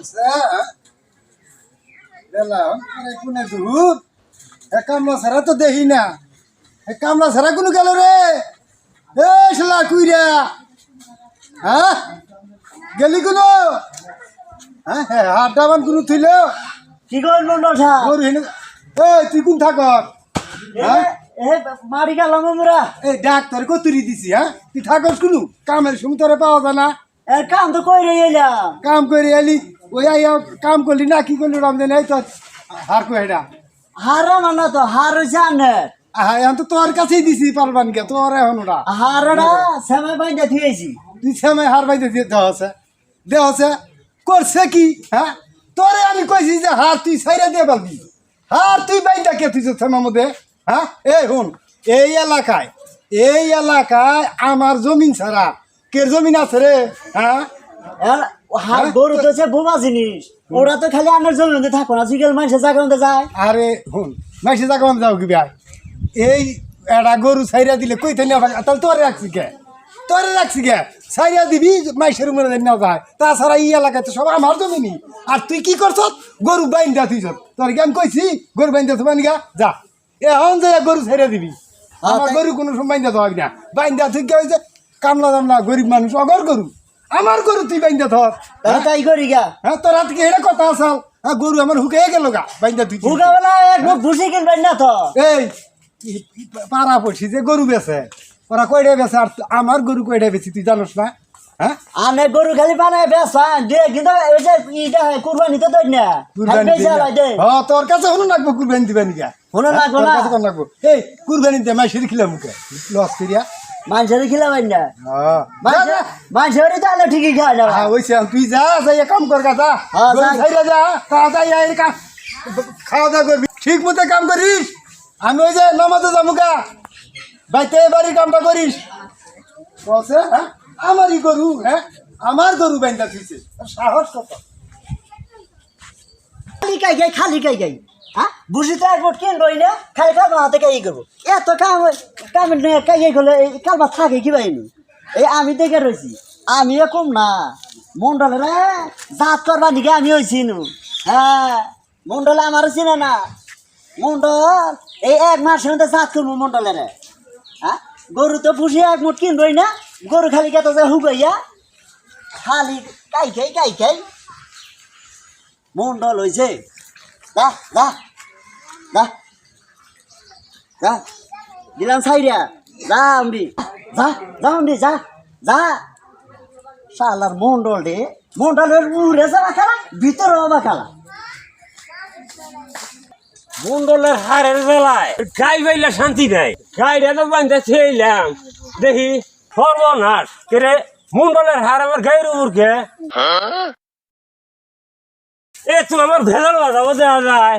বলছে বেলা কোনে দুধ এ কামলা ছাড়া তো দেখি না। এ কামলা ছাড়া কোনো গেল রে? এ শালা কুইরা। হ্যাঁ? গেলি কোনো? হ্যাঁ হ্যাঁ হাড্ডা মান কোনো থইল? কি করল মন্ডল সাহেব গরু হেনে এ তুই কোন থাক হ্যাঁ? এ মারি গেলাম আমরা। এই ডাক্তার কতুরি দিছি হ্যাঁ? তুই থাকস কোনো? কামের সময় তোরে পাওয়া যায় না। এর কাম তো কইরে এলাম। কাম করে এলি। ওই কাম করলি না কি করলি রমজান? এই তো হার কো এটা হারা মানা তো হার হইছে আনের এখন তো তোর কাছেই দিছি পারবান কে তোর এখন ওটা হারটা সেমে বাইন্দা থুয়েছি তুই সময় হার দেওয়া আছে দেওয়া আছে। করছে কি হ্যাঁ? তোরে আমি কইছি যে হার তুই সাইরা দিয়ে পারবি হার তুই বাইন্দা কে তুই থেমার মধ্যে হ্যাঁ? এই হুন এই এলাকায় এই এলাকায় আমার জমিন ছাড়া কে জমিন আছে রে হ্যাঁ? হার গরু তো সে বোমা জিনিস। ওরা তো খালি আনের জমিতে থাকো না জিগেল মানুষের জায়গা যায়। আরে হুন যাও কি ভাই? এই একটা গরু সাইরা দিলে কই থাই তাহলে তোরে রাখছি কে? তোরে রাখছি কে? সাইরা দিবি মাইসের না যায়। তাছাড়া এই এলাকায় তো সব আমার জমিনি আর তুই কি করছ? গরু বাইন দিয়া তুই তোর কি আমি কইছি? গরু বাইন দিয়া বানিগা যা। এখন যে গরু সাইরা দিবি। আমার গরু কোনো সময় বাইন দিয়া হবি না। বাইন দিয়া তুই কে হয়েছে কামলা দামলা গরিব মানুষ অগর গরু? আমার গরু তুই বাইন দিয়া ধর। তাহলে তাই করি গা। হ্যাঁ তোর হাত কি এটা কথা আসাল। হ্যাঁ গরু আমার হুকে গেল গা বাইন দিয়া তুই কি? হুকাবেলা এক মুখ ভুসি কিনবেন না তো এই পাড়া পড়ছি যে গরু বেছে। ওরা কয়টা বেছে আর আমার গরু কয়টা বেছি তুই জানোস না? হ্যাঁ? আনে গরু খালি বানায় বেসা দে কিন্তু ওই যে ইটা হয় কুরবানি তো দেন না। কুরবানি বেচা দে। হ্যাঁ তোর কাছে হলো লাগবো কুরবানি দিবেন গা। হলো লাগবো না। কোন লাগবো এই কুরবানি দে মাইসের খিলাম মুখে। লস করিয়া। মানুষের খিলাবেন না। হ্যাঁ। মানুষের তাহলে ঠিকই খাওয়া যাবে। হ্যাঁ ওইসে তুই যা যাইয়া কাম কর যা হ্যাঁ, যাই। যা খাওয়া দাওয়া করবি। ঠিক মতো কাম করিস। আমি ওই যে নামাজে যাব গা। বাইতে বাড়ির কামটা করিস। হ্যাঁ? আমারই গরু হ্যাঁ? আমার গরু বাইন্দা থুইছে। সাহস কত? খালি কাই গাই খালি কাই গাই হ্যাঁ? বুঝি তো একবার কেন রই না? খালি হাতে কাই করব। এত কাম কাম কাই করলে কালবা থাকে কি বাইনি এই আমি দেখে রয়েছি, আমিও কম না। মন্ডলের জাত করবা নাকি আমি হয়েছি নু হ্যাঁ মন্ডলে আমারও চিনে না। মন্ডল, এই এক মাসের মধ্যে জাত করব মন্ডলের হ্যাঁ? গরু তো পুষি এক মুঠ কিনবই না, গরু খালি কত যে হুকাইয়া খালি কাই খাই কাই খাই। মন্ডল হয়েছে যা যা যা যা দিলাম সাইরা। যা আমরি যা যা আমরি যা যা। শালার মন্ডল রে মন্ডলের উড়ে যাওয়া খেলা ভিতরে হবা খেলা। মন্ডলের হারের বেলায় গাই বাইলে শান্তি নাই। গাইটা তো বান্ধে ছেলাম। দেখি সর্বনাশ। কেরে মন্ডলের হার আমার গায়ের উপরকে এ তো আমার ভেজাল বাজাবো দেওয়া যায়।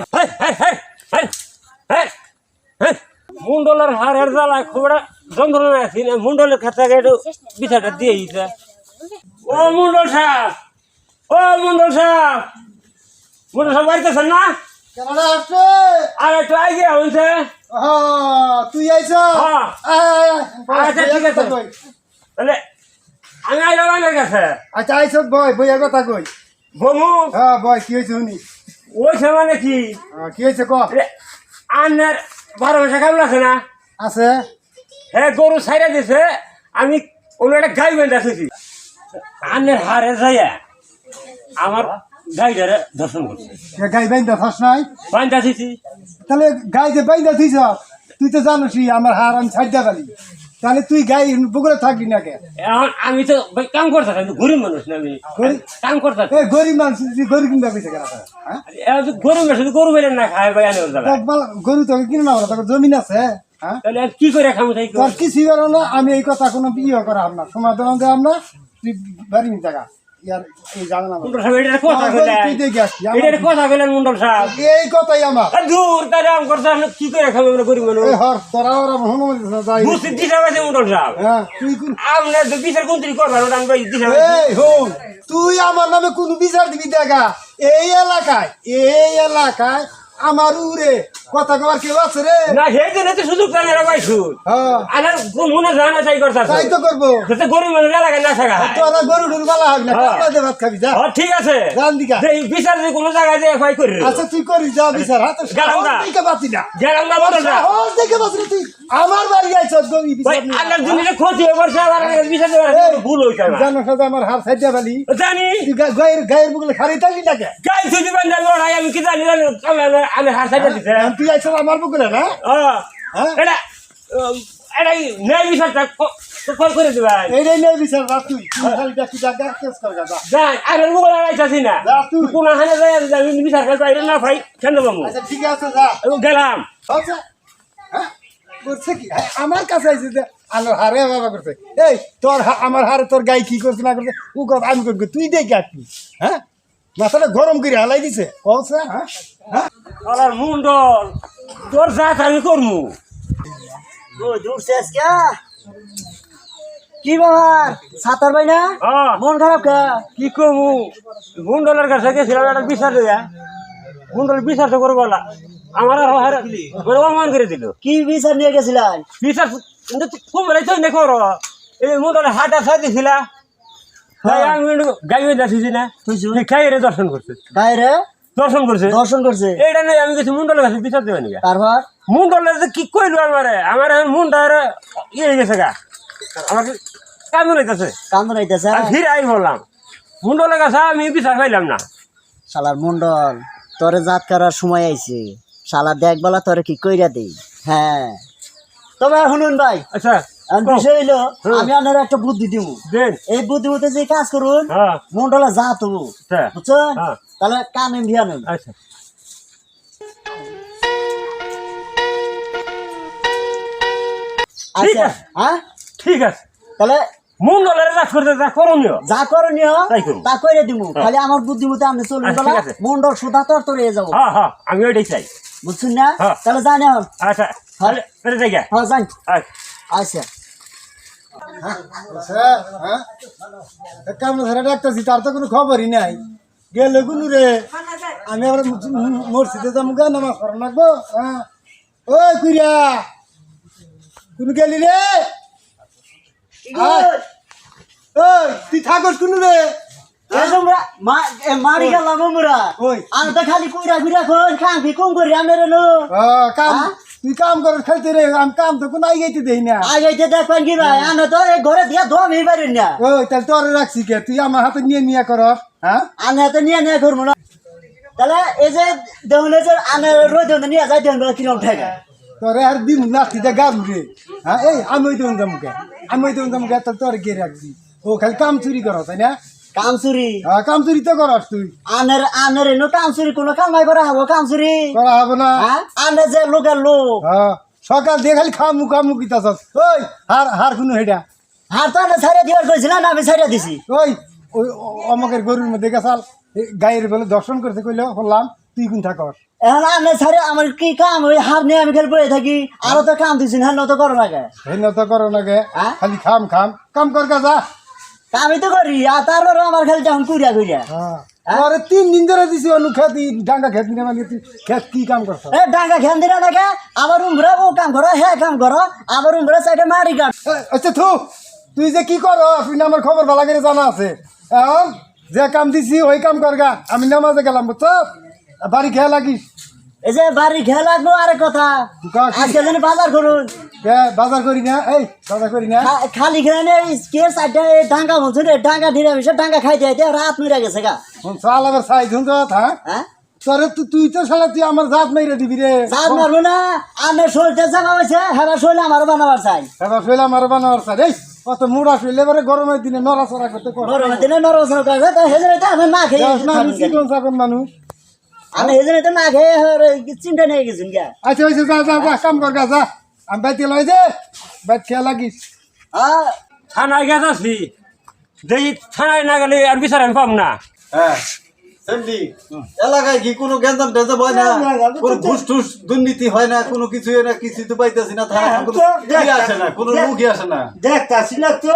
মন্ডলের হারের জ্বালায় খুব একটা যন্ত্রণা আছি না মন্ডলের খাতা একটু বিছাটা দিয়ে দিতে। ও মন্ডল সাহেব ও মন্ডল সাহেব। মন্ডল সাহেব বাড়িতেছেন না? কেননা আসছে আর একটু আগে হয়েছে তুই আইছ। আচ্ছা, ঠিক আছে। তাহলে আমি আইলাম আমার কাছে। আচ্ছা আইছ বয় বইয়া কথা কই? হ্যাঁ বয় কি হয়েছে শুনি? ওই মানে হ্যাঁ, কি হয়েছে ক? আন্নার বারো মাসে কেমন আছে না? আছে? হ্যাঁ গরু ছাইরা দিছে আমি একটা গাই বেঁধে আসেছি আন্নের হারে যাইয়া আমার গাইটারে দর্শন করছে। গাই বাইন্দা থাস নাই? আসিছি তাহলে গাই যে বাইন্দা তুই তো জানোসই আমার হার আমি ছাড় পারি। তাহলে তুই গাই পুকুরে থাকবি না কে এখন আমি তো কাম করতে থাকি গরিব মানুষ না আমি? কাম করতে থাকি। গরিব মানুষ গরিব কিনবা পেয়েছে কেন হ্যাঁ? গরু মেশে গরু মেলে না খায় ভাই গরু তোকে কিনে না তোর জমিন আছে হ্যাঁ? তাহলে কি করে খামো তাই তোর কি না আমি এই কথা কোনো বিয়ে করা আমরা সমাধান দেওয়াম আমরা তুই বাড়ি জায়গা এই আমার তুই কথাই আমার। দূর আম কি করে খাব আমরা গরিব মানুষ? হর তোরা ওরা হনুমান যাই। বুঝতে দিশা পাইছে মুন্ডল সাহেব। হ্যাঁ তুই কোন আপনার তো বিচার কুন্ত্রি করবার ওটা আমি দিশা এই হন তুই আমার নামে কোন বিচার দিবি দেখা? এই এলাকায় এই এলাকায় আমার উরে কথা কবার কেউ আছে রে? না সেই জন্য তো সুযোগ পাইছু হ্যাঁ। আর মনে যায় না চাই করতে তাই তো করব। যাতে গরিব মানুষ এলাকায় না থাকা। হয়। তোরা গরু ডুর বালা হবে না হ্যাঁ। কাপড় দিয়ে ভাত খাবি যা। ও, ঠিক আছে। জান দিকা। এই বিচার যে কোনো জায়গায় যে এফআই করি। আচ্ছা তুই করিস যা বিচার। হাত গেলাম না। দিকে বাতি না। না বলো না। সাহস দেখে বাঁচি না তুই। আমার বাড়ি আইছ গরি বিচার নিয়ে। আল্লাহ জিনিসে ক্ষতি হয়ে পড়ছে আবার বিচার দেওয়ার ভুল হইছে না। জানো আমার হার সাইড দিয়ে বালি জানি। তুই গায়ের গায়ের বুকলে গাই তুই দিবেন না লড়াই আমি কি জানি জানি আমি- আমি হার সাইডে দিতে। তুই আমার না? হ্যাঁ? এটা এটা ন্যায় বিচারটা করে বিচার তুই। তুই খালি দেখি জায়গা কেস কর গা যা। যাই আমি মোবাইল আইতাছি না। তুই। কোন হানে যাই আমি বিচার না ভাই কেন আচ্ছা ঠিক আছে যা। গেলাম। আচ্ছা। হ্যাঁ? করছে কি? হ্যাঁ, আমার কাছে আইছে যে আলোর হারে বাবা করছে। এই তোর আমার হারে তোর গাই কি করছে না করছে ও কর আমি করব তুই দেখি হ্যাঁ? মাথাটা গরম করে হালাই দিছে। কলছে হ্যাঁ? হ্যাঁ? মুন্ডল। তোর জাত আমি করমু। ও দূর শেষ কে কি ব্যাপার? সাতার ভাই না? হ্যাঁ। মন খারাপ কে? কি কমু মুন্ডলের কাছে গেছিলাম একটা বিচার দেয়া। মুন্ডল বিচার তো করব না। আমার আর হারে মানে করে দিল। কি বিচার নিয়ে গেছিলেন? বিচার কুমড়াই তো দেখো এই মুন্ডলে হাটা দিছিলা। তাই আমি গাই না? দর্শন করছে দর্শন করছে দর্শন করছে। নেই আমি কিছু মুন্ডলের কাছে বিচার দেবেন তারপর? মুন্ডলের যে কি কইলো আমারে? আমার এখন মুন্ডার ইয়ে হয়ে গেছে গা। আমার কান্দন ফিরে আই বললাম মুন্ডলের কাছে আমি বিচার পাইলাম না। শালার মন্ডল তোরে জাত করার সময় আইছে। শালা দেখবেলা তোরে কি কইরা দেই? হ্যাঁ। তবে শুনুন ভাই। আচ্ছা। বিষয় হইল আমি আপনার একটা বুদ্ধি দিব। এই বুদ্ধি মতো যে কাজ করুন হ্যাঁ। মন্ডলে আচ্ছা বুঝছেন? হ্যাঁ। তাহলে কানে ভিয়া নেন। আচ্ছা। আচ্ছা হ্যাঁ? ঠিক আছে। তাহলে মুন্ডলের কাজ করতে যা করণীয়। যা করণীয়। তা করে দিব খালি আমার বুদ্ধি মতো আপনি চলুন আচ্ছা। মন্ডল সুধা তোর তোর যাব। হ্যাঁ হ্যাঁ আমি ওইটাই চাই। বুঝছেন না? হ্যাঁ। তাহলে জানি আচ্ছা। তাহলে তাহলে যাই হ্যাঁ জানি আচ্ছা। স্যার হ্যাঁ? কেমন ধরে ডাকতেছি তার তো কোনো খবরই নাই। গেলে কোনো রে? আমি আবার মসজিদে যাব গা নামাজ পড়া লাগবো? হ্যাঁ? ওই কুইরা! কোন গেলি রে। ওই তুই থাকস কোন রে? মারি গেলাম আমরা। ওই। তো খালি কুইরা কুইরা কোন কম করি হ্যাঁ? তুই কাম কর খেলতে রে আমি কাম তো কোনো আইগাইতে দেই না। যে দেখবেন কি ভাই? আমি তো এই ঘরে দিয়া দোয়া ভেবে পারি না। ওই তাহলে তোর রাখছি কে তুই আমার হাতে নিয়ে নিয়ে কর হ্যাঁ? আমি হাতে নিয়ে নিয়ে করব না। তাহলে এই যে দেখুন যে আমি রোদ নিয়ে যাই দেখুন কিরম ঠেকা তোরে আর দিন নাস্তি দে গাবু রে হ্যাঁ? এই আমি ওই দেউন যামুকে আমি ওই যামুকে তাহলে তোর কে রাখছি। ও খালি কাম চুরি কর তাই না? কাম চুরি হ্যাঁ কাম চুরি তো করস তুই। আনের আনের এনো কাম চুরি কোনো করা হব করা হবে না। হ্যাঁ? আনে যে লোকের লোক। হ্যাঁ সকাল দিয়ে খালি খামু খামু কিতাস ওই হার হার কোনো হেডা। হার তো আনে ছাড়িয়ে দিবার কইছিল না আমি ছাড়িয়ে দিছি। ওই ওই অমকের গরুর মধ্যে গেছাল গায়ের বলে দর্শন করতে কইলে বললাম তুই কোন থাকস? এখন আনে ছাড়ে আমার কি কাম? ওই হার নিয়ে আমি খালি বয়ে থাকি। আরও তো কাম দিছি না তো করো লাগে হেন তো করো নাগে হ্যাঁ? খালি খাম খাম। কাম কর গা যা। আমি তো করি আর তারপরে আমার খালি যখন কুড়িয়া কুড়িয়া। হ্যাঁ। আরে তিন দিন ধরে দিছি অনু খেত ডাঙ্গা খেত নিয়ে মানে খেত কি কাম করছ? এ ডাঙ্গা খেন দিলা দেখে আমার উমরা ও কাম করো হ্যাঁ কাম করো উমরা সাইডে মারি কাট। আচ্ছা থু তুই যে কি কর তুই না আমার খবর ভালো করে জানা আছে। যে কাম দিছি ওই কাম কর গা আমি নামাজে গেলাম বুঝছ? বাড়ি খেয়া লাগিস। এই যে বাড়ি খেয়ে লাগবো আরেক কথা? আজকে যেন বাজার করুন। কে বাজার করি না? এই বাজার করি না। খা- খালি খেয়ে নেই কে সাইডে এই ডাঙ্গা বলছো রে ডাঙ্গা ঢিরে মিশে ডাঙ্গা খাই দিয়ে রাত মিরা গেছে গা। হন চাল আবার সাই ধুন তো হ্যাঁ? হ্যাঁ? তোরে তুই তুই তো শালা তুই আমার জাত মেরে দিবি রে। সাত মারবো না আমি শরীরটা জামা হয়েছে হেরা শরীর আমার বানাবার চাই। এবার শৈলা আমার বানাবার স্যার এই কত মুড়া শৈলে এবারে গরমের দিনে নড়াচড়া করতে গরমের দিনে না খেয়ে না, আমি মানুষ আমি তো না খেয়ে চিন্তা নিয়ে গেছি গা আচ্ছা হয়েছে যা যা যা কাম কর গা যা। আমি বাইতে লই যে বাইত খেয়া লাগিস। হ্যাঁ থানায় গেছে আসলি দেখি থানায় না গেলে আর বিচার আমি পাবো না। হ্যাঁ। এলাকায় কি কোনো গ্যাঞ্জাম ট্যাঞ্জাম হয় না? কোনো ঘুষ টুস দুর্নীতি হয় না কোনো কিছু না কিছু তো পাইতেছি না থানা আসে না কোনো লোকই আসে না। দেখতাছি না তো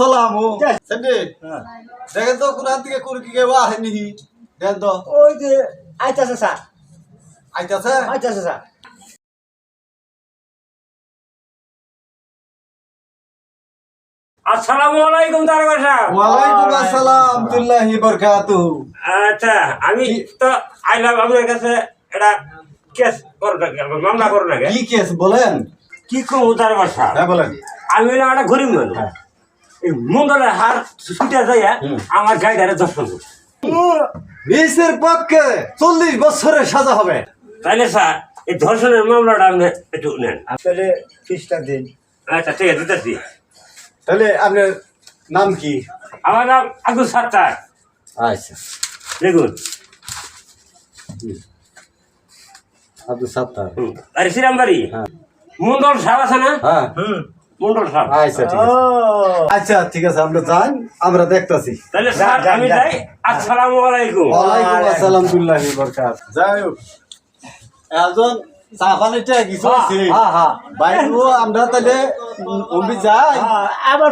চলাম। ও সেমনি? দেখেন তো কোন থেকে কোনো কি কেউ আসে নি দেন তো। ওই যে আইতাছে স্যার। আইতাছে? আইতাছে স্যার। আসসালামু আলাইকুম দারোগা সাহেব। ওয়ালাইকুম আসসালাম আব্দুল্লাহি বরকাতুহু। আচ্ছা আমি তো আইলাম আপনার কাছে এটা কেস মামলা করো কি কেস বলেন? কি কম দারোগা সাহেব? হ্যাঁ বলেন। আমি হলাম একটা গরিব মানুষ। এই মন্ডলের হার ছুটে যাইয়া আমার গাড়িটারে দর্শন করছি। পক্ষে চল্লিশ বছরের সাজা হবে। তাইলে স্যার এই ধর্ষণের মামলাটা আপনি একটু নেন। ফিসটা দিন। আচ্ছা ঠিক আছে দিতেছি। তাহলে আপনার নাম কি? আমার নাম আব্দুল সাত্তার। আচ্ছা। দেখুন। আব্দুল সাত্তার। হুম। আরে শ্রীরামবাড়ি? মন্ডল সাহেব আছে না? হ্যাঁ। মন্ডল সাহেব। আচ্ছা ঠিক আছে। আচ্ছা ঠিক আছে আমরা যান আমরা দেখতাছি। তাহলে স্যার আমি। যাই। আসসালামু আলাইকুম। ওয়ালাইকুম আসসালাম বিল্লাহি বরকাত। যাই হোক। একজন কিছু আছে? হ্যাঁ আমরা তাহলে অম্বি যাই। আবার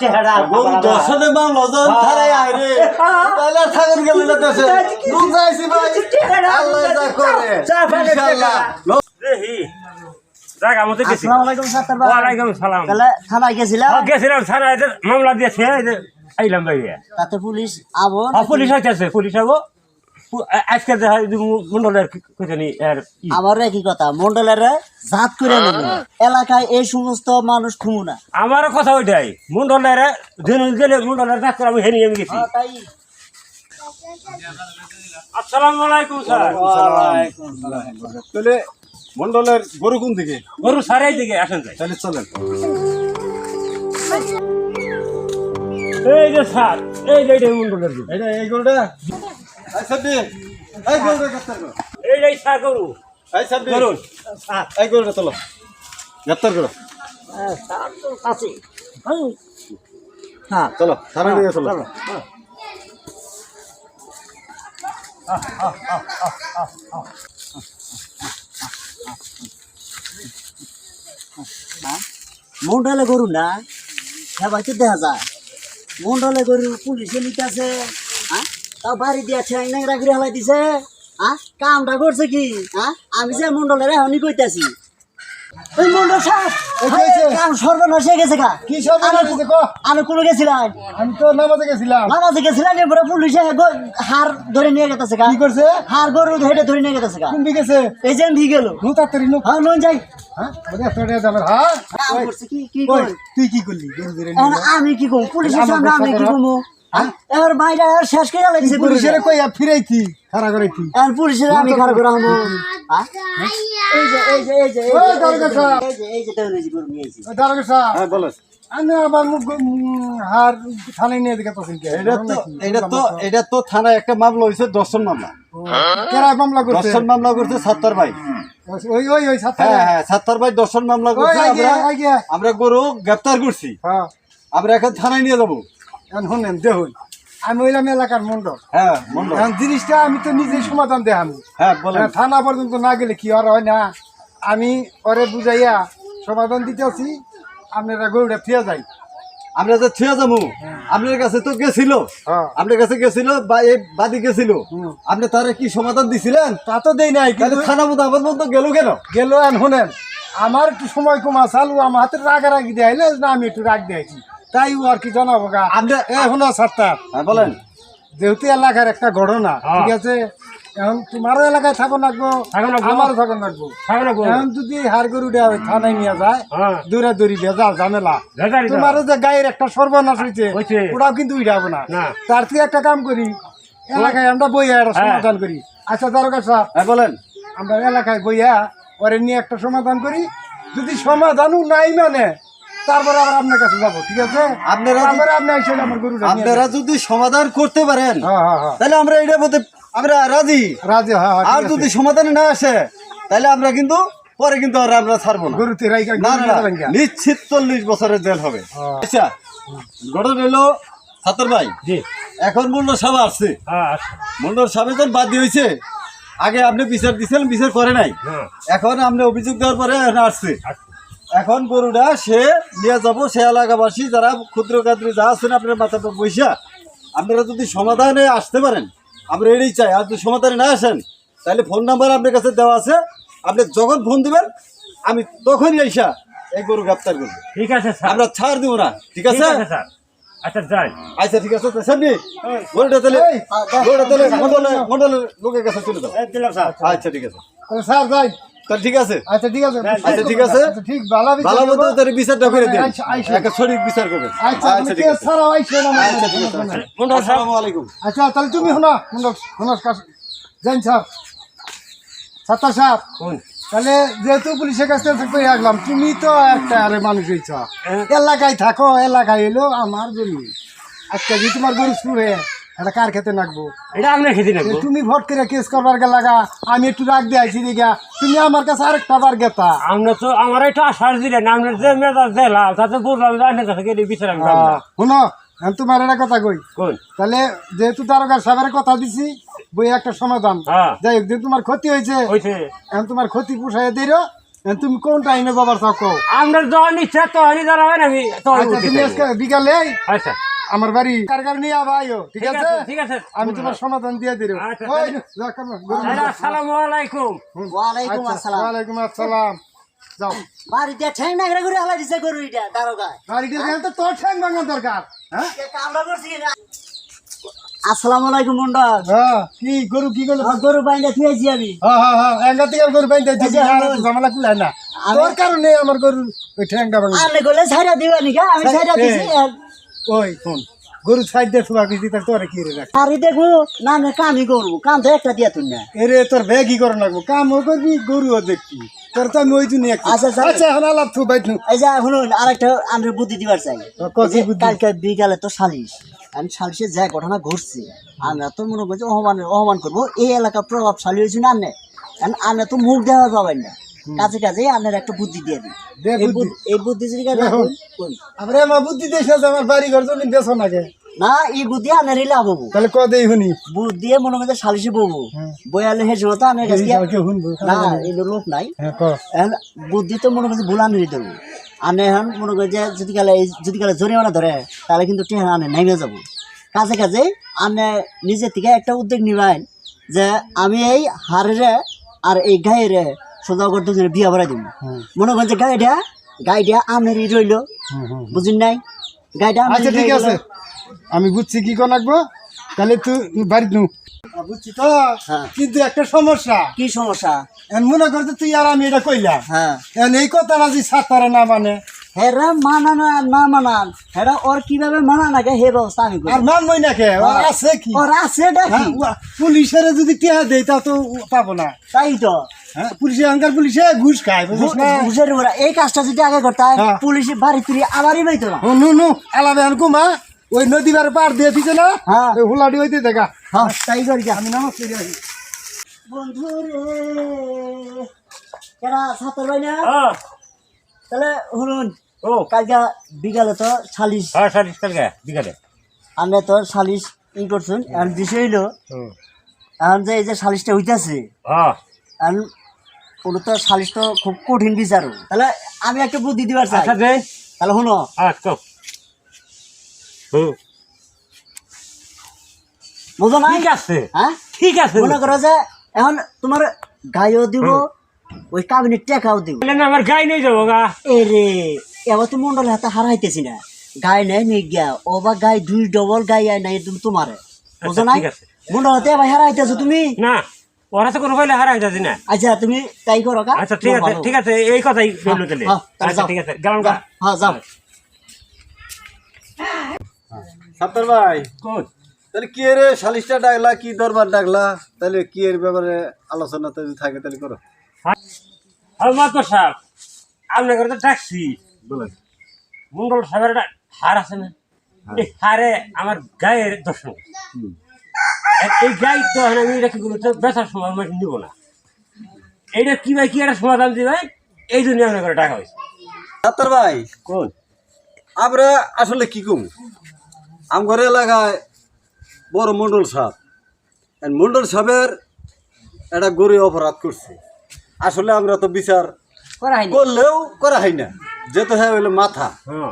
চেহারা গরু দর্শনে মা তাহলে গেল না নুন যাইছি ভাই। আল্লাহ যা করে। ইনশাআল্লাহ মামলা দিয়েছে আইলাম পুলিশ আবর হ্যাঁ, পুলিশ আইতেছে পুলিশ আবো আজকে দেখা মন্ডলের আমার একই কথা মন্ডলের জাত করে নেবে এলাকায় এই সমস্ত মানুষ খুমু না। আমারও কথা ওইটাই। মন্ডলের মন্ডলের ডাক্তার আমি হেরি আমি গেছি। আসসালামু আলাইকুম স্যার। তাহলে মন্ডলের গরু কোন দিকে? গরু সারাই দিকে আসেন তাহলে চলেন। এই যে স্যার এই যে মন্ডলের এটা এই গরুটা? গ্রেফতার করো আছে হ্যাঁ মন্ডলে গরু না? সবাই তো দেখা যায়। মন্ডলে গরু পুলিশে নিতেছে হ্যাঁ তাও বাড়ি দিয়েছে ন্যাংরা করে হেলাই দিছে হ্যাঁ কামটা করছে কি? হ্যাঁ আমি যে মন্ডলের এখনই কইতাছি। ওই মন্ডল সাহেব এই কি হয়েছে? কাম সর্বনাশ হয়ে গেছে কা কি সর্বনাশ হয়েছে ক? আমি কোনো গেছিলাম। আমি তো নামাজে গেছিলাম। নামাজে গেছিলাম এরপরে পুলিশে হার ধরে নিয়ে গেছে কা কি করছে? হার গরু ধরে ধরে নিয়ে গেছে কা কোন গেছে? এই যে ভি গেল। নু তাড়াতাড়ি নু হ্যাঁ যাই। হ্যাঁ? কি কি তুই কি করলি? আমি কি কম পুলিশের সামনে আমি কি কথা এবার বাইরে শেষ করে লাগছে পুলিশের পুলিশের কই ফিরাইছি খাড়া করাইছি এখন পুলিশের আমি খারাপ করে হব এই যে এই যে এই যে এই দারোগা সাহেব। এই যে এই যে তেমন যে গরু নিয়েছি দারোগা সাহেব, হ্যাঁ বলো আমি আবার হার থানায় নিয়ে দিকে তখন এটা তো এটা তো এটা তো থানায় একটা মামলা হয়েছে দর্শন মামলা কেরা মামলা করছে দর্শন মামলা করছে সাত্তার ভাই ওই ওই ওই সাথে হ্যাঁ হ্যাঁ সাত্তার ভাই দর্শন মামলা করছে আমরা আমরা গরু গ্রেপ্তার করছি হ্যাঁ আমরা এখন থানায় নিয়ে যাব এখন শুনেন দেখুন আমি হইলাম এলাকার মন্ডল হ্যাঁ মন্ডল এখন জিনিসটা আমি তো নিজে সমাধান দেখাম হ্যাঁ থানা পর্যন্ত না গেলে কি আর হয় না? আমি ওরে বুঝাইয়া সমাধান দিতেছি আপনারা গরুটা ফিরে যাই। আমরা যে ছুঁয়ে যাব আপনার কাছে তো গেছিল। হ্যাঁ। আপনার কাছে গেছিল বা এই বাদী গেছিল। আপনি তারা কি সমাধান দিছিলেন? তা তো দেই নাই কিন্তু থানা মতো আমার মতো গেল কেন? গেল এখন শুনেন আমার একটু সময় কমা চালু আমার হাতে রাগারাগি দেয়াইলে না আমি একটু রাগ দিয়েছি তাই ও আর কি জানাব গা। আমরা- এ শোনা সাতটা হ্যাঁ বলেন। যেহেতু এলাকার একটা ঘটনা হ্যাঁ। ঠিক আছে? এখন তোমারও এলাকায় থাকো লাগবো আমারও থাকো লাগবো না এখন যদি হার গরু থানায় নিয়ে যায় হ্যাঁ। দূরে দূরি ভেজাল ঝামেলা। তোমারও যে গায়ের একটা সর্বনাশ হয়েছে। ওটাও কিন্তু উঠাবো না। না। তার থেকে একটা কাম করি এলাকায় আমরা বইয়া একটা। সমাধান করি। আচ্ছা দারোগা হ্যাঁ বলেন। আমরা এলাকায় বইয়া ওরে নিয়ে একটা সমাধান করি। যদি সমাধানও নাই মানে তারপরে আবার আপনার কাছে যাব ঠিক আছে আপনারা যদি- তারপরে আপনি এসে আমার গরুটা আপনারা যদি সমাধান করতে পারেন। হ্যাঁ হ্যাঁ হ্যাঁ তাহলে আমরা এটার মধ্যে আমরা রাজি রাজি হ্যাঁ আর যদি। সমাধানে না আসে তাহলে আমরা কিন্তু পরে কিন্তু আর আমরা ছাড়বো না? নিশ্চিত চল্লিশ বছরের জেল হবে। আচ্ছা ঘটনা হলো ছাত্র ভাই এখন মূল্য সভা আসছে। মূল্য সভা যখন বাদ দিয়ে হয়েছে আগে আপনি বিচার দিচ্ছেন বিচার করে নাই হ্যাঁ এখন আপনি অভিযোগ দেওয়ার পরে আসছে আচ্ছা। এখন গরুটা সে নিয়ে যাব সে এলাকাবাসী যারা ক্ষুদ্র কাদ্রি যা আছেন আপনার মাথাটা বৈশা আপনারা যদি সমাধানে আসতে পারেন আমরা এটাই চাই। আর যদি সমাধানে না আসেন তাহলে ফোন নাম্বার আপনার কাছে দেওয়া আছে। আপনি যখন ফোন দেবেন আমি তখনই আইসা এই গরু গ্রেপ্তার করব। ঠিক আছে স্যার। আমরা ছাড় দিব না ঠিক আছে? আচ্ছা যাই। আচ্ছা ঠিক আছে। সামনে গরুটা তাহলে গরুটা তাহলে মন্ডলের মন্ডলের লোকের কাছে চলে যাও। আচ্ছা ঠিক আছে। স্যার যাই। ঠিক আছে? আচ্ছা ঠিক আছে। আচ্ছা ঠিক আছে? আচ্ছা, ঠিক ভালো বিচার ভালো মতো তার বিচারটা করে দিন। আচ্ছা, আচ্ছা। একটা সঠিক বিচার করবেন। আচ্ছা আচ্ছা ঠিক আছে। ছাড়াও আইসো না আচ্ছা ঠিক আছে মন্ডল আসসালামু আলাইকুম। আচ্ছা তাহলে তুমি জান স্যার। সাহেব তাহলে যেহেতু পুলিশের কাছ থেকে করে রাখলাম তুমি তো একটা আরে মানুষ হইছ। হ্যাঁ। এলাকায় থাকো এলাকায় এলো আমার জমি। আজকে যদি তোমার গরু শুনে এটা কার খেতে নাকবো? এটা আপনার খেতে লাগবো তুমি ভোট করে কেস করবার গে লাগা আমি একটু রাগ দিয়ে আইছি দিঘা তুমি আমার কাছে আরেকটা বার গেতা। আমরা তো আমার একটু আশ্বাস দিলেন আপনার যে মেজাজ দিলাম তাতে বুঝলাম যে আপনার কাছে গেলে বিচার আমি পাবো না। শুনো আমি তোমার একটা কথা কই। তাহলে যেহেতু দারোগার সাহেবের কথা দিছি বই একটা সমাধান। হ্যাঁ। যাই হোক তোমার ক্ষতি হয়েছে এখন তোমার ক্ষতি পুষাই দিও এখন তুমি কোন আইনে বাবার চাও কও? আপনার যখন ইচ্ছা তখনই দাঁড়াবেন আমি আচ্ছা বিকালে আচ্ছা। আমার বাড়ি কারগার নিয়ে আবাইও ঠিক আছে? ঠিক আছে। আমি তোমার সমাধান দিয়ে দিল আচ্ছা, ওই আসসালামু আলাইকুম। ওয়ালাইকুম আচ্ছা, আসসালাম। ওয়ালাইকুম আসসালাম। যাও। করে দিছে গরু এটা দারোগা। তো তোর ঠ্যাং ভাঙা দরকার হ্যাঁ? কামড়া করছি না আসসালামু আলাইকুম মন্ডল হ্যাঁ কি গরু কি গরু? বাইন্দা থুয়েছি আমি। হ্যাঁ হ্যাঁ হ্যাঁ এঙ্গা থেকে গরু বাইতে আচ্ছা, আমি- ঝামেলা কুলায় না। আমি- তোর কারণে আমার গরু ওই ঠ্যাংটা ভাঙা আনে গলে ছাইরা দিবা নিকা? আমি ছাইরা দিছি আর ওই শোন গরু সাইড দিয়ে থুবা কিছু তার তোরে কি রে রাখ? আরে দেখো না না কামই করব। কাম তো একটা দিয়া তুই না এরে তোর ব্যাগই করে লাগবো। কাম ও করবি গরুও দেখবি। তোর তো আমি ওই জন্য আচ্ছা, আচ্ছা। আচ্ছা এখন আলাপ থু বাইত নু এই যে শুনুন আরেকটা আমরা বুদ্ধি দিবার চাই? কালকে বিকালে তো সালিশ। আমি সালিশে যা ঘটনা ঘটছে আমরা তো মনে করছি অহমান অহমান করব। এই এলাকা প্রভাবশালী হয়েছি না আনে। আমরা তো মুখ দেওয়া যাবেন না। কাছে কাছে আপনার একটা বুদ্ধি দিয়ে দিই। এই বুদ্ধি। যদি আমার আমার বুদ্ধি দেশ আমার বাড়ি ঘর জমি দেশ নাগে না এই বুদ্ধি আপনার লাভ হব। তাহলে ক দেই শুনি? বুদ্ধি মনে করছে সালিশে বলব হ্যাঁ। বয়ালে হে সময় তো কাছে এই কালকে শুনব না এই লোক নাই। হ্যাঁ বুদ্ধি তো মনে করছে ভুলান হয়ে দেবো। আনে এখন মনে করে যে যদি কালে এই যদি কালে জরিমানা ধরে তাহলে কিন্তু টেহা আনে নেমে যাব। কাছে কাছে আনে নিজের থেকে একটা উদ্যোগ নিবেন যে আমি এই হাড়ে আর এই গায়েরে সোজা করতো জন্য বিয়া ভরা দিব। মনে করছে গাড়িটা গাড়িটা আমের আমেরই রইল। বুঝুন নাই? গাইটা আচ্ছা ঠিক আছে। আমি বুঝছি কি কোন লাগবো তাহলে তুই বাড়ি নু বুঝছি তো? হ্যাঁ। কিন্তু একটা সমস্যা। কি সমস্যা? মনে করছে তুই আর আমি এটা কইলাম হ্যাঁ। এই কথা যে সাত না মানে। হেরা মানা না না মানান হেরা ওর কীভাবে মানা নাকি হে ব্যবস্থা আমি করি। আর মানবই না কে ওর আছে কি? ওর আছে ডাকি হ্যাঁ, পুলিশের যদি টেহা দেয় তা তো পাবো না। তাই তো। হ্যাঁ পুলিশে আঙ্কার পুলিশে ঘুষ খায় ঘুষের উপরে এই কাজটা যদি আগে করতাম হ্যাঁ। পুলিশ বাড়ি ফিরে আবারই পাইতো না। নু নু এলাবে এখন কুমা। ওই নদী বারে পার দিয়ে দিছে না? হ্যাঁ। হুলাডি হইতে দেখা। হ্যাঁ তাই করি আমি নামাজ পড়ি আসি বন্ধু রে কেনা ছাত্র ভাই না হ্যাঁ। তাহলে শুনুন ও। কালকে বিকালে তো সালিশ হ্যাঁ সারিস কালকে বিকালে। আমরা তো সালিশ ই করছুন এখন বিষয় হইল। এখন যে এই যে সালিশটা হইতাছে হ্যাঁ। এখন ওটা তো সালিশ তো খুব কঠিন বিচারও তাহলে আমি একটা বুদ্ধি দিবার চাই। আচ্ছা তাহলে শুনো। হুম বুঝো না ঠিক আছে। হ্যাঁ? ঠিক আছে। মনে করো যে এখন তোমার গায়েও দিব ওই কাবিনের টেকাও দিব। আমার গাই নিয়ে যাব গা। এ রে এবার তো মন্ডল হাতে হারাইতেছি না। গায়ে নেই নিয়ে গিয়া। ও বা গায়ে দুই ডবল গায়ে আয় নাই তুমি তোমার। বুঝো নাই? ঠিক আছে। মন্ডল হাতে এবার হারাইতেছো তুমি? না ওরা তো কোনো কইলে হারাই যাচ্ছি না। আচ্ছা তুমি তাই করো কা আচ্ছা ঠিক আছে ঠিক আছে এই কথাই বলল তাহলে। হ্যাঁ, আচ্ছা ঠিক আছে গেলাম গা। হ্যাঁ যাও। সাত্তার ভাই। কোন তাহলে কি এর সালিশটা ডাকলা কি দরবার ডাকলা? তাহলে কি এর ব্যাপারে আলোচনা যদি থাকে তাহলে করো। আর মাত্র সাহেব আপনাকে তো ট্যাক্সি বলেন। মন্ডল সাহেবের একটা হার আছে না? এই হারে আমার গায়ের দর্শন এই গাই তো আমি এটা কি করব? তো বেচার সময় আমি নিব না। এইটা কি ভাই কি একটা সমাধান দিবে এই জন্য আপনার করে টাকা হয়েছে। ডাক্তার ভাই কোন? আমরা আসলে কি কম আমঘর এলাকায় বড় মন্ডল সাহেব। মন্ডল সাহেবের একটা গরিব অপরাধ করছে। আসলে আমরা তো বিচার করা হয়নি। করলেও করা হয় না। যেতে হয় হইল মাথা। হ্যাঁ।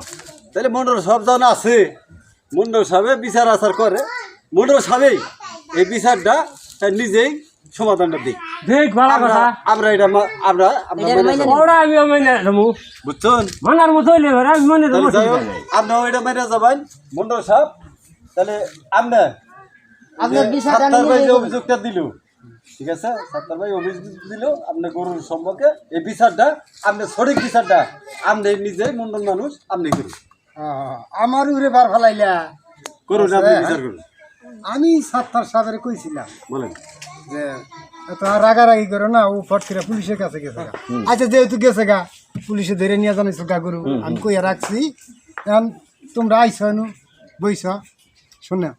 তাহলে মন্ডল সাহেব যখন আছে মন্ডল সাহেবে বিচার আচার করে। মন্ডল সাহেবেই এই বিচারটা তাই নিজেই সমাধানটা দিই দেখ ভালো আমরা কথা। আমরা এটা মা- আমরা আমরা এটা মাইনে যাব। ওরা আমি মানে দেবো বুঝছেন? মানার মতো হইলে এবার আমি মনে দেবো তাহলে যাই হোক, আপনারাও এটা যাবেন। মন্ডল সাহেব তাহলে আমরা আপনার অভিযোগটা দিল ঠিক আছে? সাত্তার ভাই অভিযোগ দিল আপনার গরুর সম্পর্কে এই বিচারটা আপনি সঠিক বিচারটা আপনি নিজে মন্ডল মানুষ আপনি করুন। আমার উরে বার ফালাইলা। করুন আপনি বিচার করুন। আমি সাত্তার সাহেবের কইছিলাম বলেন। যে এত রাগারাগি করো না ও ফট করে পুলিশের কাছে গেছে গা। আচ্ছা যেহেতু গেছে গা পুলিশে ধরে নিয়ে জানাইছো গা গরু আমি কইয়া রাখছি এখন তোমরা আইস নু বইছ শোনা।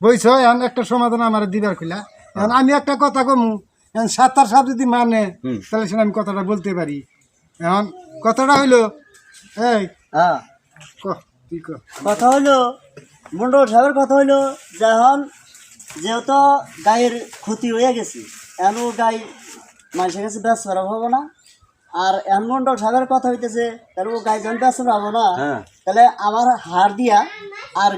বইছ এখন একটা সমাধান আমার দিবার কইলা। এখন আমি একটা কথা কমু এখন সাত্তার সাহেব যদি মানে তাহলে সেটা আমি কথাটা বলতে পারি। এখন কথাটা হইল এই হ্যাঁ। তুই কথা হইল মন্ডল সাহেবের কথা হইল যখন যেহেতু গায়ের ক্ষতি হয়ে গেছে এমন গাই মানুষের কাছে ব্যস্ত হব না। আর এমন মন্ডল সাহেবের কথা হইতেছে তাহলে ও গাই যখন ব্যস্ত হব না হ্যাঁ। তাহলে আমার হার দিয়া আর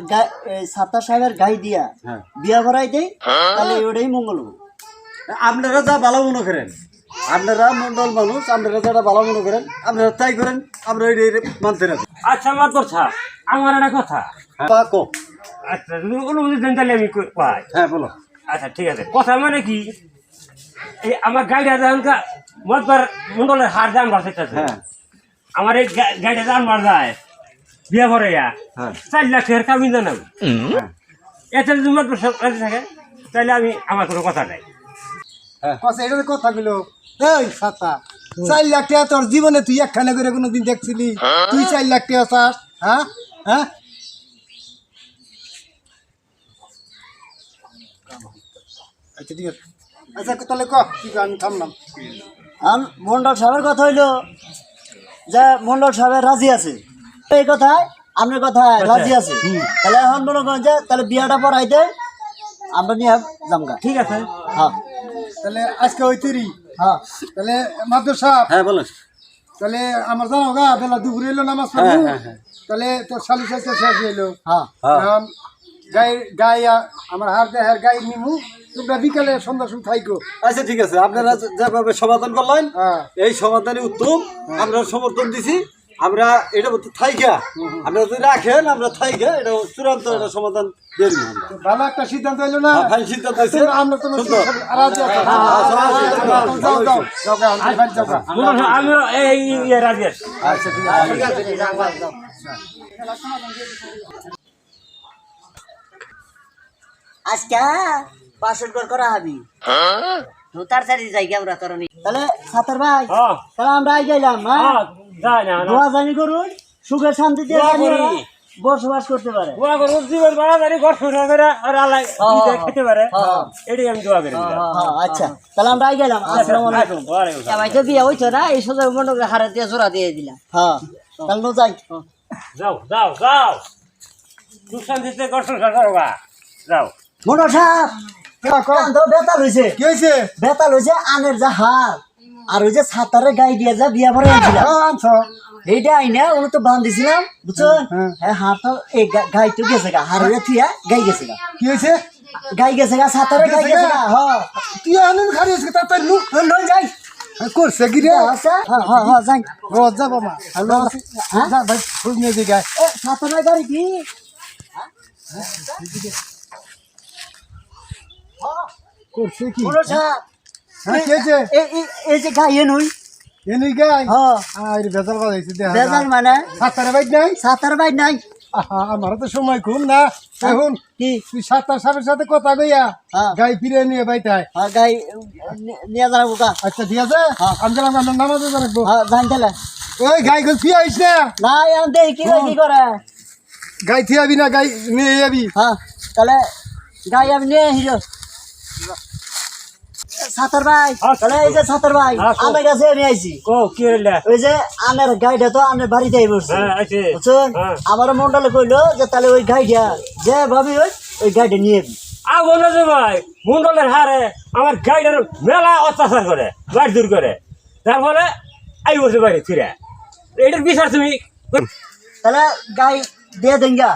এই সাহেবের গাই দিয়া হ্যাঁ। বিয়া ভরাই দেয় তাহলে ওটাই মঙ্গল হব। আপনারা যা ভালো মনে করেন আপনারা মন্ডল মানুষ আপনারা যারা ভালো মনে করেন আপনারা তাই করেন আমরা মানতে রাখি আচ্ছা মাত করছা আমার একটা কথা। হ্যাঁ আচ্ছা তুমি অনুমতি দেন তাহলে আমি হ্যাঁ বলো। আচ্ছা ঠিক আছে। কথা মানে কি এই আমার মতবার মন্ডলের হার দাম হ্যাঁ। আমার এই গা- গাড়িটা দাম বাড় যায়। বিয়ে ভরে হ্যাঁ। চার লাখ টাকার কামিন জানাব হ্যাঁ এতে যদি রাজি থাকে তাহলে আমি আমার কোনো কথা নাই। আচ্ছা এটা কথা গুলো এই সাতা চার লাখ টাকা তোর জীবনে তুই একখানে করে কোনোদিন দেখছিলি? তুই চার লাখ টাকা চাস হ্যাঁ? হ্যাঁ? আচ্ছা ঠিক আছে। আচ্ছা তাহলে ক? আছে আমি থামলাম। আর মন্ডল সাহেবের কথা হইল যে মন্ডল সাহেবের রাজি আছে? এই কথায় আপনার কথায় রাজি আছে। তাহলে এখন মনে করেন যে তাহলে বিয়াটা পড়াই দেয় আমরা নিয়ে জামগা ঠিক আছে। হ্যাঁ। তাহলে আজকে ওই তিরি। হ্যাঁ। তাহলে মাদ্র সাহেব হ্যাঁ বলেন তাহলে আমার জানো গা বেলা দুপুরে এলো নামাজ হ্যাঁ, পড়ব হ্যাঁ, হ্যাঁ। তাহলে তোর শালিশ আজকে শেষ হইল। হ্যাঁ। হ্যাঁ। গাই গাই আমার হার দেহের গাই নিমু। তোমরা বিকালে সন্ধ্যা সময় থাইকো। আচ্ছা ঠিক আছে। আপনারা যেভাবে সমাধান করলেন হ্যাঁ। এই সমাধানই উত্তম। আমরা সমর্থন দিছি। আমরা এটা মতো থাইকা আমরা যদি রাখেন আমরা থাইকা এটা চূড়ান্ত এটা সমাধান তো ভালো একটা সিদ্ধান্ত হইল না হ্যাঁ, ভাই সিদ্ধান্ত আমরা তোমার সুন্দর। রাজি আছি হ্যাঁ, সবাই আছে, সুন্দর। যাও যাও যাও গা, আমি বাড়ি যাও গা। আমিও এই ইয়ে রাজি আছি আচ্ছা ঠিক আছে আজকে পাঁচশো করা হবি তাড়াতাড়ি যাই আমরা তোর তাহলে সাতার ভাই হ্যাঁ তাহলে আমরা আই গেলাম হ্যাঁ হ্যাঁ না না। দোয়া জানি করুন সুখে শান্তিতে দোয়া করি। বসবাস করতে পারে। দোয়া করব জীবন বাড়া জানি ঘর সংসার করে আর আল্লাহ খেতে পারে। হ্যাঁ। এটাই আমি দোয়া করি। হ্যাঁ আচ্ছা। তাহলে আমরা গেলাম। আসসালামু আলাইকুম। আমায় তো বিয়ে হইতো না এই সোজা মন্ডকে হারে দিয়ে জোড়া দিয়ে দিলাম। হ্যাঁ তাহলে নো যাই। যাও যাও যাও। সুখ শান্তিতে ঘর যাও। সাহেব হ্যাঁ, বেতাল হয়েছে কি হয়েছে বেতাল হয়েছে আনের যা হার আর ওই যে সাতারে গাই দিয়ে যা বিয়া ভরে আনছিলাম। হ্যাঁ, এইটা আইনা ওগুলো তো বান দিছিলাম বুঝছেন হ্যাঁ। হ্যাঁ তো এই গাই তো গেছে গা। হার হয়ে গাই গেছে গা। কি হয়েছে? গাই গেছে গা সাতারে গাই গেছে গা? হ্যাঁ তুই আনন্দ খারি আজকে তাড়াতাড়ি লু লই যাই। করছে কি রে? যাই। রোজ যাব মা হ্যাঁ ভাই খোঁজ নিয়ে এ সাতারে গাড়ি কি? করছে কি? হ্যাঁ এই- যে? গাই এনুই এনে গাই হ্যাঁ আর বেজাল বাজাইছে দেখা বেজাল মানে? নাই? সাতার নাই। তো সময় না। এখন কি? তুই সাথে সাথে কথা কইয়া হ্যাঁ। গাই ফিরে নিয়ে হ্যাঁ গাই নি- নিয়ে যাব গা। আচ্ছা ঠিক আছে? আমি গেলাম আমার নামাজে রাখব হ্যাঁ জানি ওই গাই গল ফিরে আইস না। না এখন দেখি কি করে, কি করে? গাই থিয়ে আবি না গাই নিয়ে যাবি হ্যাঁ তাহলে গাই আমি নিয়ে হিরো সাতার ভাই তাহলে এই যে সাতার ভাই হ্যাঁ। আমার কাছে আমি আইছি। কো কি হইলে? ওই যে আনের তো আনের বসছে। হ্যাঁ বুঝছেন? হ্যাঁ। আমার মন্ডলে কইলো যে তাহলে ওই গাইটা যে ভাবি ওই ওই গাইটা নিয়ে আগুন যে ভাই মন্ডলের হারে আমার গাইডের মেলা অত্যাচার করে বাড়ি দূর করে। তারপরে আই বসে বাড়ি ফিরে। এটার বিচার তুমি তাহলে গাই দিয়ে দেন গা।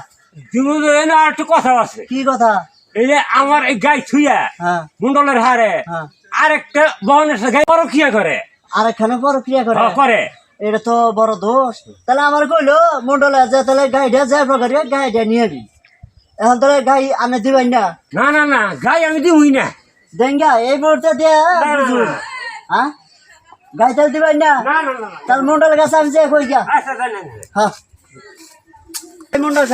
একটু কথা আছে। কি কথা? এই যে আমার এই গাই ছুইয়া হ্যাঁ। মুন্ডলের হারে হ্যাঁ। আরেকটা বহনের সাথে গাই পরকিয়া করে। আরেকখানে প্রক্রিয়া করে। হ্যাঁ, করে। এটা তো বড় দোষ। তাহলে আমার কইলো মন্ডলে যে তাহলে গাইডা যায় প্রকারে গাইডা নিয়ে আবি এখন তাহলে গাই আনে দিবেন না? না না না গাই আমি দিবই না। দেঙ্গা এই মুহূর্তে দিয়ে না। হ্যাঁ? গাই তাহলে দিবেন না। তাহলে মন্ডলের কাছে আমি যাই কই গা আচ্ছা না। হ্যাঁ। এই মন্ডল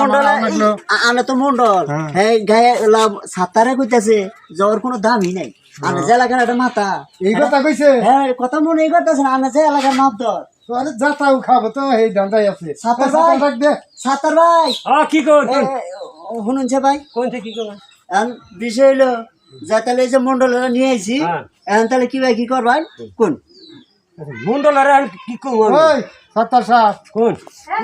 মন্ডল মন্ডল। হ্যাঁ। হ্যাঁ গায়ে সাতারে কইতাছে যাওয়ার কোনো দামই নাই। আনে যে এলাকার একটা মাথা। এই কথা কইছে? হ্যাঁ কথা মনে করতেছে না আনে যে এলাকার মাপ দর। তোর যাতাও খাব তো এই ধান্দাই আছে। সাতার সাতার ভাই। সাতার ভাই। কি কর? শুনুনছে ভাই। কোন কি কর? বিষয় হলো যা তাহলে এই যে মন্ডলেরা নিয়ে আইছি হ্যাঁ। এখন তাহলে কি ভাই কি করবেন? কোন? মুন্ডলের আর কি কর ওই সাতার সাত কোন?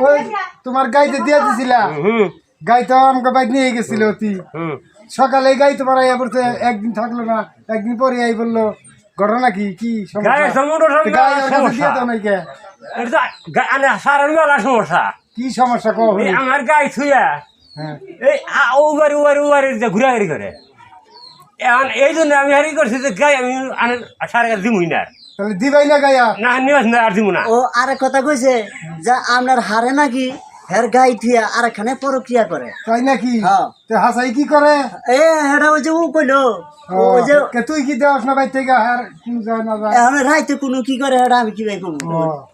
ওই তোমার গাইতে দিয়ে দিছিলা হুম। গাই তো আমাকে বাইক নিয়ে গেছিল অতি। হুম। সকালে গাই তোমার আইয়া পড়ছে একদিন থাকল না একদিন পরে আই বলল ঘটনা কি? কি সমস্যা? কে সমস্যা। কি সমস্যা কো আমার গাই হ্যাঁ। এই যে ঘুরাঘুরি করে এখন এই জন্য আমি হারি করছি যে গাই আমি সারা গাছ দিমুই না। তাহলে দিবাই না গাইয়া না নিবাস না আর দিমু না। ও আরেক কথা কইছে যে আপনার হারে নাকি হের গাই থিয়া আরেকখানে পরক্রিয়া করে। তাই নাকি? হ্যাঁ। তে হাসাই কি করে? এ হেটা ওই যে ও কইলো ও, ওই যে কে তুই কি দেওয়াস না বাই থেকে হার কি যায় না যায়? এখন রাইতে কোনো কি করে হেটা আমি কি ভাই করব?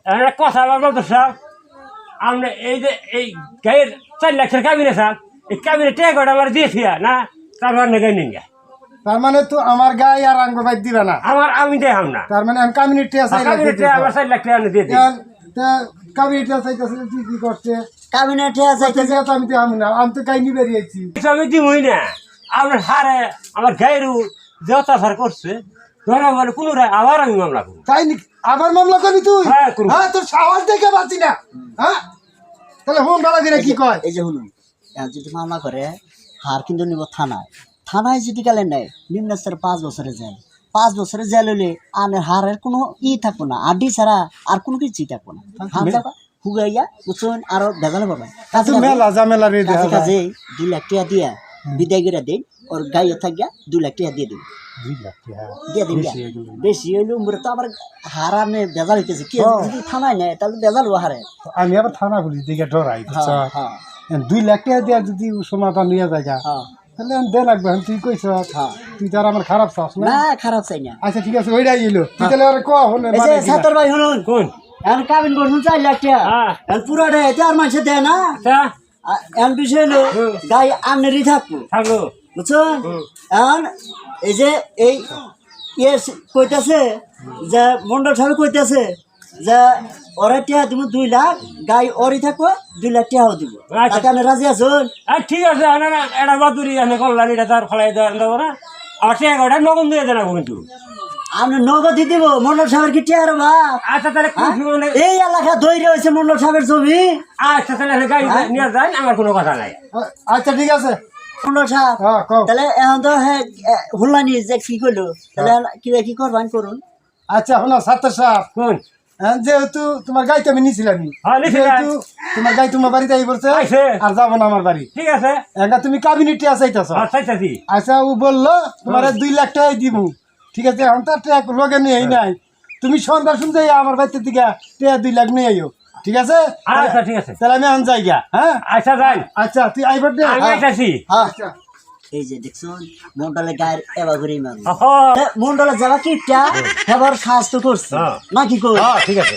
এখন একটা কথা বলব তো সব আমরা এই যে এই গায়ের চার লাখের কাবিনে স্যার এই কাবিনে টেকটা আমার দিয়েছি না? তারপর না গাই নিন তার মানে তো আমার গায়ে আর আঙ্গ বাইক দিবে না। আমার আমি দেখাম না। তার মানে আমি কমিউনিটি আছে কাবিনে আমার চার লাখ টাকা দিয়ে দিই কমিউনিটি আছে তুই কি করছে? কাবিনেটে আছে তো আমি না আমি তো গাই আমি না। আপনার হারে আমার গায়েরও যে অত্যাচার করছে ধরা বলে কোনো আবার আমি মামলা করব। তাই আবার মামলা করবি তুই? হ্যাঁ, হ্যাঁ তোর সাহস দেখে পাচ্ছি না। হ্যাঁ? তাহলে হোম বেলা দিলে কি কয়? এই যে শুনুন যদি মামলা করে হার কিন্তু নিব থানায়। থানায় যদি গেলে নেয় নিম্ন স্তরে পাঁচ বছরে জেল। পাঁচ বছরে জেল হলে আনের হারের কোনো ই থাকব না আড্ডি ছাড়া আর কোনো কিছুই থাকব না। হুগাইয়া বুঝছেন আরও ভেজালে পাবেন কাজে দুই লাখ টাকা দিয়া বিদায় করে দিন ওর গাইয়ে থাকিয়া দুই লাখ টাকা দিয়ে দিন। বেশি হইলে উমরে তো আবার হারানে বেজাল হইতেছে। কি হ্যাঁ। যদি থানায় নেয় তাহলে বেজাল হারে। আমি আবার থানা পুলিশ দিকে ডরাই? হ্যাঁ হ্যাঁ। দুই লাখ টাকা দিয়া যদি সমাধান নিয়ে যায় তাহলে আমি দে লাগবে তুই কইছ হ্যাঁ। তুই তার আমার খারাপ চাস না। না খারাপ চাই না। আচ্ছা ঠিক আছে ওইটাই এলো তুই তাহলে আর ক ছাত্র ভাই শুনুন। কোন? এখন কাবিন করুন চার লাখ টাকা। হ্যাঁ। পুরোটা এতে আর মানুষে দেয় না। তা আর এখন বিষয় হলো গাই আমনেরই থাকব। থাকল বুঝছেন? এখন এই যে এই ইয়ে কইতাছে যে মন্ডল সাহেব কইতাছে যে ওরা টিয়া দিব দুই লাখ গাই ওরই থাকব দুই লাখ টিয়াও দিব। আচ্ছা। তাতে আপনি রাজি আছেন? আর ঠিক আছে না এটা বাদুরি আনে কল্যাণ এটা তার ফলাই দেবো না। আর টেকাটা নগম দিয়ে দেন কিন্তু। আপনি নগদ দিব মন্ডল সাহেবের কি টিয়ার বা? আচ্ছা তাহলে মানে এই এলাকা দৈরে হয়েছে মন্ডল সাহেবের জমি আচ্ছা তাহলে গাড়ি নিয়ে যান আমার কোনো কথা নাই। আচ্ছা ঠিক আছে। মন্ডল সাহেব হ্যাঁ তাহলে এখন তো হ্যাঁ হুল্লানি যে কি করল তাহলে কি কি করবেন করুন। আচ্ছা শোনো ছাত্র সাহেব কোন হ্যাঁ, যেহেতু তোমার গাই আমি নিছিলাম। হ্যাঁ, যেহেতু তোমার গাই তোমার বাড়িতে আই পড়ছে আর যাব না আমার বাড়ি। ঠিক আছে। একা তুমি কাবিনেটি আসাইতেছ আচ্ছা আচ্ছা আচ্ছা ও বলল তোমার দুই লাখ টাকাই দিব ঠিক আছে এখন তার টাকা লগে নিয়ে নাই। তুমি সন্ধ্যা শুনতে আমার বাড়িতে দিকে টাকা দুই লাখ নিয়ে আইও। ঠিক আছে? আচ্ছা ঠিক আছে। তাহলে আমি এখন যাই গা হ্যাঁ? আচ্ছা যাই। আচ্ছা তুই আইবার দে। আমি হ্যাঁ। আচ্ছা। এই যে দেখছুন মন্ডলে গায়ের এবার ঘুরে মারু হ্যাঁ মন্ডলে যাবা কিটা এবার স্বাস্থ্য করছে। হ্যাঁ। নাকি কই? হ্যাঁ, ঠিক আছে।